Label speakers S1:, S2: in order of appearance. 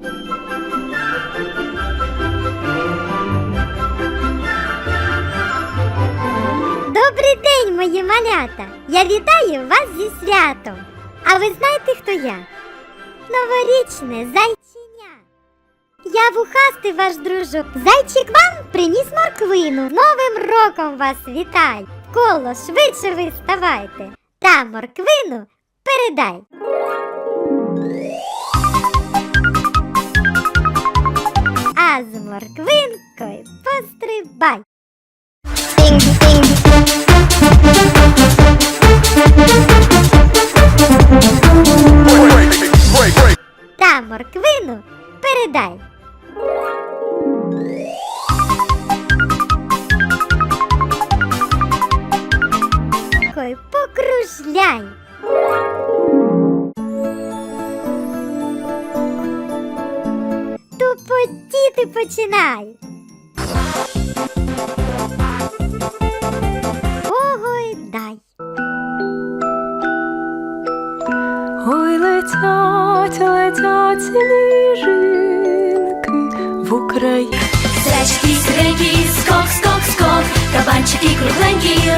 S1: Добрий день, мої малята! Я вітаю вас зі святом. А ви знаєте, хто я? Новорічне зайчиня. Я вухастий ваш дружок. Зайчик вам приніс морквину. Новим роком вас вітай. Коло швидше ви ставайте. Та морквину передай. Морквинкою пострибай. Та морквину передай. Покружляй. Тупотіти починай. Ого, дай.
S2: Ой, летять, летять сніжинки в Україні.
S3: Зайчики сіренькі, скок, скок, скок, кабанчики кругленькі,